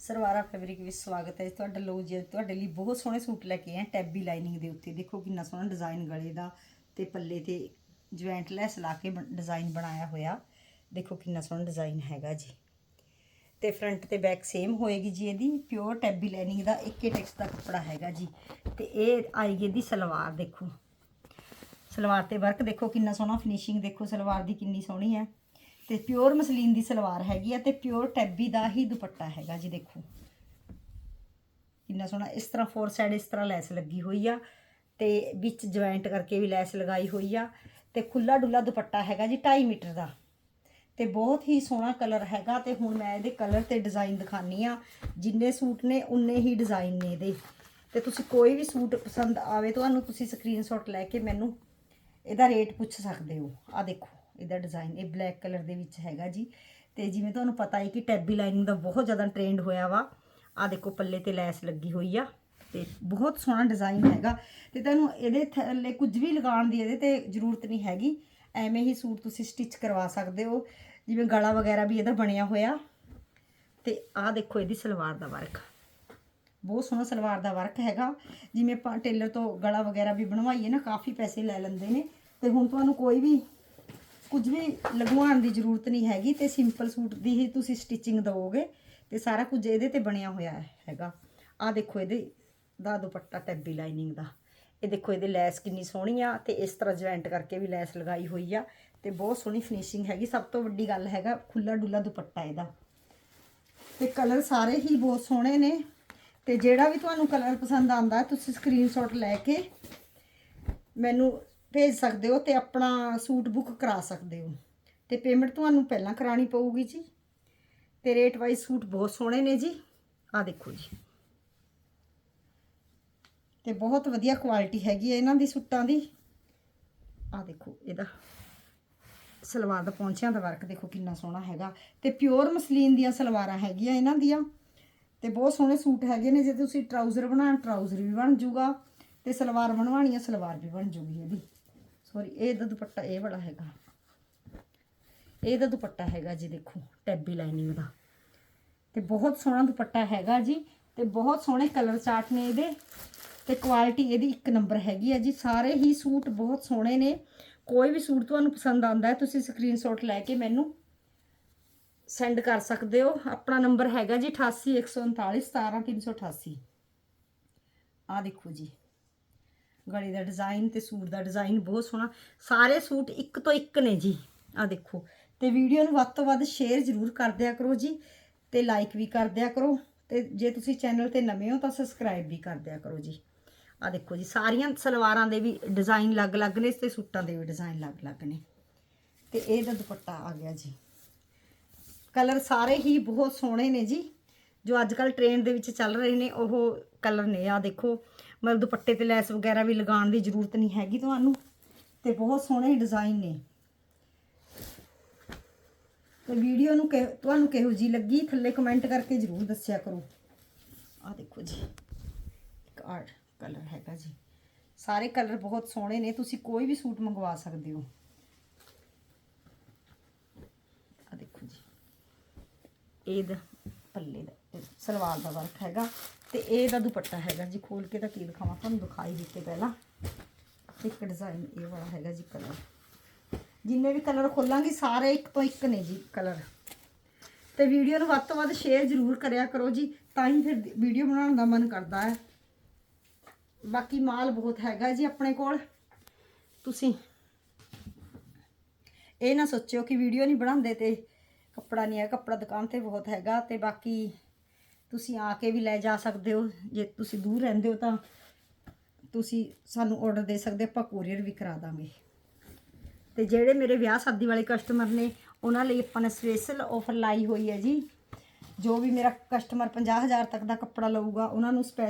ਸਰਵਾਰਾ fabric ਵਿੱਚ ਸਵਾਗਤ ਹੈ। ਜੀ ਤੁਹਾਡਾ ਲੋ ਜੀ, ਤੁਹਾਡੇ ਲਈ ਬਹੁਤ ਸੋਹਣੇ ਸੂਟ ਲੈ ਕੇ ਆਏ ਟੈਬੀ ਲਾਈਨਿੰਗ ਦੇ ਉੱਤੇ। ਦੇਖੋ ਕਿੰਨਾ ਸੋਹਣਾ ਡਿਜ਼ਾਈਨ ਗਲੇ ਦਾ ਤੇ ਪੱਲੇ ਤੇ ਜੁਆਇੰਟ ਲੈਸ ਲਾ ਕੇ ਡਿਜ਼ਾਈਨ ਬਣਾਇਆ ਹੋਇਆ। ਦੇਖੋ ਕਿੰਨਾ ਸੋਹਣਾ ਡਿਜ਼ਾਈਨ ਹੈਗਾ ਜੀ। ਤੇ ਫਰੰਟ ਤੇ ਬੈਕ ਸੇਮ ਹੋਏਗੀ ਜੀ ਇਹਦੀ। ਪਿਓਰ ਟੈਬੀ ਲਾਈਨਿੰਗ ਦਾ ਇੱਕੇ ਟੈਕਸ ਦਾ ਕੱਪੜਾ ਹੈਗਾ ਜੀ। ਤੇ ਇਹ ਆਏਗੀ ਇਹਦੀ ਸਲਵਾਰ, ਦੇਖੋ। ਸਲਵਾਰ ਤੇ ਵਰਕ ਦੇਖੋ ਕਿੰਨਾ ਸੋਹਣਾ ਫਿਨਿਸ਼ਿੰਗ ਦੇਖੋ ਸਲਵਾਰ ਦੀ ਕਿੰਨੀ ਸੋਹਣੀ ਹੈ। ਤੇ ਪਿਓਰ ਮਸਲੀਨ ਦੀ ਸਲਵਾਰ ਹੈਗੀ ਆ ਤੇ ਪਿਓਰ ਟੈਬੀ ਦਾ ਹੀ ਦੁਪੱਟਾ ਹੈਗਾ ਜੀ, ਦੇਖੋ। ਕਿੰਨਾ ਸੋਹਣਾ, ਇਸ ਤਰ੍ਹਾਂ ਫੋਰ ਸਾਈਡ ਇਸ ਤਰ੍ਹਾਂ ਲੈਸ ਲੱਗੀ ਹੋਈ ਆ ਤੇ ਵਿੱਚ ਜੁਆਇੰਟ ਕਰਕੇ ਵੀ ਲੈਸ ਲਗਾਈ ਹੋਈ ਆ ਤੇ ਖੁੱਲਾ ਡੁੱਲਾ ਦੁਪੱਟਾ ਹੈਗਾ ਜੀ 2.5 ਮੀਟਰ ਦਾ। ਤੇ ਬਹੁਤ ਹੀ ਸੋਹਣਾ ਕਲਰ ਹੈਗਾ ਤੇ ਹੁਣ ਮੈਂ ਇਹਦੇ ਕਲਰ ਤੇ ਡਿਜ਼ਾਈਨ ਦਿਖਾਨੀ ਆ। ਜਿੰਨੇ ਸੂਟ ਨੇ, ਉਨੇ ਹੀ ਡਿਜ਼ਾਈਨ ਨੇ ਇਹਦੇ। ਤੇ ਤੁਸੀਂ ਕੋਈ ਵੀ ਸੂਟ ਪਸੰਦ ਆਵੇ, ਤੁਹਾਨੂੰ ਤੁਸੀਂ ਸਕਰੀਨਸ਼ਾਟ ਲੈ ਕੇ ਮੈਨੂੰ ਇਹਦਾ ਰੇਟ ਪੁੱਛ ਸਕਦੇ ਹੋ। ਆ ਦੇਖੋ। ਇਹਦਾ ਡਿਜ਼ਾਈਨ ਇਹ ਬਲੈਕ ਕਲਰ ਦੇ ਵਿੱਚ ਹੈਗਾ ਜੀ। ਤੇ ਜਿਵੇਂ ਤੁਹਾਨੂੰ ਪਤਾ ਹੈ ਕਿ ਟੈਬੀ ਲਾਈਨਿੰਗ ਦਾ ਬਹੁਤ ਜ਼ਿਆਦਾ ਟ੍ਰੈਂਡ ਹੋਇਆ ਵਾ। ਆ ਦੇਖੋ ਪੱਲੇ ਤੇ ਲੈਸ ਲੱਗੀ ਹੋਈ ਆ ਤੇ ਬਹੁਤ ਸੋਹਣਾ ਡਿਜ਼ਾਈਨ ਹੈਗਾ। ਤੇ ਤੁਹਾਨੂੰ ਇਹਦੇ ਥੱਲੇ ਕੁਝ ਵੀ ਲਗਾਉਣ ਦੀ ਇਹਦੇ ਤੇ ਜ਼ਰੂਰਤ ਨਹੀਂ ਹੈਗੀ। ਐਵੇਂ ਹੀ ਸੂਟ ਤੁਸੀਂ ਸਟਿਚ ਕਰਵਾ ਸਕਦੇ ਹੋ। ਜਿਵੇਂ ਗਲਾ ਵਗੈਰਾ ਵੀ ਇਹਦਾ ਬਣਿਆ ਹੋਇਆ। ਤੇ ਆਹ ਦੇਖੋ ਇਹਦੀ ਸਲਵਾਰ ਦਾ ਵਰਕ ਬਹੁਤ ਸੋਹਣਾ ਸਲਵਾਰ ਦਾ ਵਰਕ ਹੈਗਾ। ਜਿਵੇਂ ਆਪਾਂ ਟੇਲਰ ਤੋਂ ਗਲਾ ਵਗੈਰਾ ਵੀ ਬਣਵਾਈਏ ਨਾ, ਕਾਫੀ ਪੈਸੇ ਲੈ ਲੈਂਦੇ ਨੇ। ਤੇ ਹੁਣ ਤੁਹਾਨੂੰ ਕੋਈ ਵੀ ਕੁਝ ਵੀ ਲਗਵਾਉਣ ਦੀ ਜ਼ਰੂਰਤ ਨਹੀਂ ਹੈਗੀ ਤੇ ਸਿੰਪਲ ਸੂਟ ਦੀ ਹੀ ਤੁਸੀਂ ਸਟਿਚਿੰਗ ਦਿਓਗੇ ਤੇ ਸਾਰਾ ਕੁਝ ਇਹਦੇ ਤੇ ਬਣਿਆ ਹੋਇਆ ਹੈਗਾ। ਆਹ ਦੇਖੋ ਇਹਦੇ, ਦਾ ਦੁਪੱਟਾ ਟੈਬੀ ਲਾਈਨਿੰਗ ਦਾ। ਇਹ ਦੇਖੋ ਇਹਦੇ ਲੈਸ ਕਿੰਨੀ ਸੋਹਣੀ ਆ ਤੇ ਇਸ ਤਰ੍ਹਾਂ ਜੁਆਇੰਟ ਕਰਕੇ ਵੀ ਲੈਸ ਲਗਾਈ ਹੋਈ ਆ ਤੇ ਬਹੁਤ ਸੋਹਣੀ ਫਿਨਿਸ਼ਿੰਗ ਹੈਗੀ। ਸਭ ਤੋਂ ਵੱਡੀ ਗੱਲ ਹੈਗਾ ਖੁੱਲਾ ਡੁੱਲਾ ਦੁਪੱਟਾ ਇਹਦਾ। ਤੇ ਕਲਰ ਸਾਰੇ ਹੀ ਬਹੁਤ ਸੋਹਣੇ ਨੇ ਤੇ ਜਿਹੜਾ ਵੀ ਤੁਹਾਨੂੰ ਕਲਰ ਪਸੰਦ ਆਉਂਦਾ, ਤੁਸੀਂ ਸਕਰੀਨਸ਼ਾਟ ਲੈ ਕੇ ਮੈਨੂੰ ਭੇਜ ਸਕਦੇ ਹੋ ਤੇ ਆਪਣਾ ਸੂਟ ਬੁੱਕ ਕਰਾ ਸਕਦੇ ਹੋ। ਤੇ ਪੇਮੈਂਟ ਤੁਹਾਨੂੰ ਪਹਿਲਾਂ ਕਰਾਣੀ ਪਊਗੀ ਜੀ। ਤੇ ਰੇਟ ਵਾਈਜ਼ ਸੂਟ ਬਹੁਤ ਸੋਹਣੇ ਨੇ ਜੀ। ਆ ਦੇਖੋ ਜੀ। ਤੇ ਬਹੁਤ ਵਧੀਆ ਕੁਆਲਿਟੀ ਹੈਗੀ ਹੈ ਇਹਨਾਂ ਦੀ ਸੂਟਾਂ ਦੀ। ਆ ਦੇਖੋ, ਇਹਦਾ ਸਲਵਾਰ ਦਾ ਪੌਂਚਿਆਂ ਦਾ ਵਰਕ ਦੇਖੋ ਕਿੰਨਾ ਸੋਹਣਾ ਹੈਗਾ। ਤੇ ਪਿਓਰ ਮਸਲੀਨ ਦੀਆਂ ਸਲਵਾਰਾਂ ਹੈਗੀਆਂ ਇਹਨਾਂ ਦੀਆਂ। ਤੇ ਬਹੁਤ ਸੋਹਣੇ ਸੂਟ ਹੈਗੇ ਨੇ। ਜੇ ਤੁਸੀਂ ਟਰਾਊਜ਼ਰ ਬਣਾਉਣ ਟਰਾਊਜ਼ਰ ਵੀ ਬਣ ਜੂਗਾ। ਤੇ ਸਲਵਾਰ ਬਣਵਾਣੀ ਆ, ਸਲਵਾਰ ਵੀ ਬਣ ਜੂਗੀ ਇਹਦੀ। ਸੌਰੀ ਇਹ ਦਾ ਦੁਪੱਟਾ, ਇਹ ਵਾਲਾ ਹੈਗਾ। ਇਹ ਦਾ ਦੁਪੱਟਾ ਹੈਗਾ ਜੀ, ਦੇਖੋ, ਟੈਬੀ ਲਾਈਨਿੰਗ ਦਾ। ਤੇ ਬਹੁਤ ਸੋਹਣਾ ਦੁਪੱਟਾ ਹੈਗਾ ਜੀ, ਤੇ ਬਹੁਤ ਸੋਹਣੇ ਕਲਰ ਚਾਰਟ ਨੇ ਇਹਦੇ। ਤੇ ਕੁਆਲਿਟੀ ਇਹਦੀ ਇੱਕ ਨੰਬਰ ਹੈਗੀ ਆ ਜੀ। ਸਾਰੇ ਹੀ ਸੂਟ ਬਹੁਤ ਸੋਹਣੇ ਨੇ। ਕੋਈ ਵੀ ਸੂਟ ਤੁਹਾਨੂੰ ਪਸੰਦ ਆਉਂਦਾ ਹੈ, ਤੁਸੀਂ ਸਕਰੀਨਸ਼ਾਟ ਲੈ ਕੇ ਮੈਨੂੰ ਸੈਂਡ ਕਰ ਸਕਦੇ ਹੋ। ਆਪਣਾ ਨੰਬਰ ਹੈਗਾ ਜੀ 88 139 ਆ ਦੇਖੋ ਜੀ। ਗਲੇ ਦਾ ਡਿਜ਼ਾਈਨ ਤੇ ਸੂਟ ਦਾ ਡਿਜ਼ਾਈਨ ਬਹੁਤ ਸੋਹਣਾ। ਸਾਰੇ ਸੂਟ ਇੱਕ ਤੋਂ ਇੱਕ ਨੇ ਜੀ। ਆ ਦੇਖੋ। ਤੇ ਵੀਡੀਓ ਨੂੰ ਵੱਧ ਤੋਂ ਵੱਧ ਸ਼ੇਅਰ ਜ਼ਰੂਰ ਕਰ ਦਿਆ ਕਰੋ ਜੀ ਤੇ ਲਾਈਕ ਵੀ ਕਰ ਦਿਆ ਕਰੋ ਤੇ ਜੇ ਤੁਸੀਂ ਚੈਨਲ ਤੇ ਨਵੇਂ ਹੋ ਤਾਂ ਸਬਸਕ੍ਰਾਈਬ ਵੀ ਕਰ ਦਿਆ ਕਰੋ ਜੀ। ਆ ਦੇਖੋ ਜੀ, ਸਾਰੀਆਂ ਸਲਵਾਰਾਂ ਦੇ ਵੀ ਡਿਜ਼ਾਈਨ ਅਲੱਗ-ਅਲੱਗ ਨੇ ਤੇ ਸੂਟਾਂ ਦੇ ਵੀ ਡਿਜ਼ਾਈਨ ਅਲੱਗ-ਅਲੱਗ ਨੇ। ਤੇ ਇਹਦਾ ਦੁਪੱਟਾ ਆ ਗਿਆ ਜੀ। ਕਲਰ ਸਾਰੇ ਹੀ ਬਹੁਤ ਸੋਹਣੇ ਨੇ ਜੀ। ਜੋ ਅੱਜ ਕੱਲ ਟ੍ਰੇਨ ਦੇ ਵਿੱਚ ਚੱਲ ਰਹੇ ਨੇ, ਉਹ ਕਲਰ ਨੇ। ਆ ਦੇਖੋ, ਮਤਲਬ ਦੁਪੱਟੇ ਤੇ ਲੈਸ ਵਗੈਰਾ ਵੀ ਲਗਾਉਣ ਦੀ ਜ਼ਰੂਰਤ ਨਹੀਂ ਹੈਗੀ ਤੁਹਾਨੂੰ, ਤੇ ਬਹੁਤ ਸੋਹਣੇ ਡਿਜ਼ਾਈਨ ਨੇ। ਤੇ ਵੀਡੀਓ ਨੂੰ ਕਿ- ਤੁਹਾਨੂੰ ਕਿਹੋ ਜੀ ਲੱਗੀ, ਥੱਲੇ ਕਮੈਂਟ ਕਰਕੇ ਜ਼ਰੂਰ ਦੱਸਿਆ ਕਰੋ। ਆ ਦੇਖੋ ਜੀ, ਇੱਕ ਆਰਟ ਕਲਰ ਹੈਗਾ ਜੀ। ਸਾਰੇ ਕਲਰ ਬਹੁਤ ਸੋਹਣੇ ਨੇ, ਤੁਸੀਂ ਕੋਈ ਵੀ ਸੂਟ ਮੰਗਵਾ ਸਕਦੇ ਹੋ। ਆ ਦੇਖੋ ਜੀ, ਇਹਦਾ ਪੱਲੇ ਦਾ। ਸਲਵਾਰ ਦਾ ਵਰਕ ਹੈਗਾ ਤੇ ਇਹਦਾ ਦੁਪੱਟਾ ਹੈਗਾ ਜੀ, ਖੋਲ ਕੇ ਤਾਂ ਕੀ ਦਿਖਾਵਾਂ, ਤੁਹਾਨੂੰ ਦਿਖਾਈ ਦਿੱਤੇ ਪਹਿਲਾਂ। ਇੱਕ ਡਿਜ਼ਾਈਨ ਇਹ ਵਾਲਾ ਹੈਗਾ ਜੀ ਕਲਰ ਜਿੰਨੇ ਵੀ ਕਲਰ ਖੋਲਾਂਗੀ, ਸਾਰੇ ਇੱਕ ਤੋਂ ਇੱਕ ਨੇ ਜੀ ਕਲਰ ਤੇ ਵੀਡੀਓ ਨੂੰ ਵੱਧ ਤੋਂ ਵੱਧ ਸ਼ੇਅਰ ਜ਼ਰੂਰ ਕਰਿਆ ਕਰੋ ਜੀ, ਤਾਂ ਹੀ ਫਿਰ ਵੀਡੀਓ ਬਣਾਉਣ ਦਾ ਮਨ ਕਰਦਾ ਹੈ। ਬਾਕੀ ਮਾਲ ਬਹੁਤ ਹੈਗਾ ਜੀ ਆਪਣੇ ਕੋਲ। ਤੁਸੀਂ ਇਹ ਨਾ ਸੋਚਿਓ ਕਿ ਵੀਡੀਓ ਨਹੀਂ ਬਣਾਉਂਦੇ ਤੇ ਕੱਪੜਾ ਨਹੀਂ ਹੈ ਕੱਪੜਾ ਦੁਕਾਨ ਤੇ ਬਹੁਤ ਹੈਗਾ ਤੇ ਬਾਕੀ ਤੁਸੀਂ ਆ ਕੇ ਵੀ ਲੈ ਜਾ ਸਕਦੇ ਹੋ। ਜੇ ਤੁਸੀਂ ਦੂਰ ਰਹਿੰਦੇ ਹੋ ਤਾਂ ਤੁਸੀਂ ਸਾਨੂੰ ਆਰਡਰ ਦੇ ਸਕਦੇ ਆਪਾਂ ਕੋਰੀਅਰ ਵੀ ਕਰਾ ਦਾਂਗੇ। ਤੇ ਜਿਹੜੇ ਮੇਰੇ ਵਿਆਹ ਸ਼ਾਦੀ ਵਾਲੇ ਕਸਟਮਰ ਨੇ, ਉਹਨਾਂ ਲਈ ਆਪਾਂ ਨੇ ਸਪੈਸ਼ਲ ਆਫਰ ਲਾਈ ਹੋਈ ਹੈ ਜੀ। ਜੋ ਵੀ ਮੇਰਾ ਕਸਟਮਰ 50000 ਤੱਕ ਦਾ ਕੱਪੜਾ ਲਊਗਾ, ਉਹਨਾਂ ਨੂੰ ਸਪੈਸ਼ਲ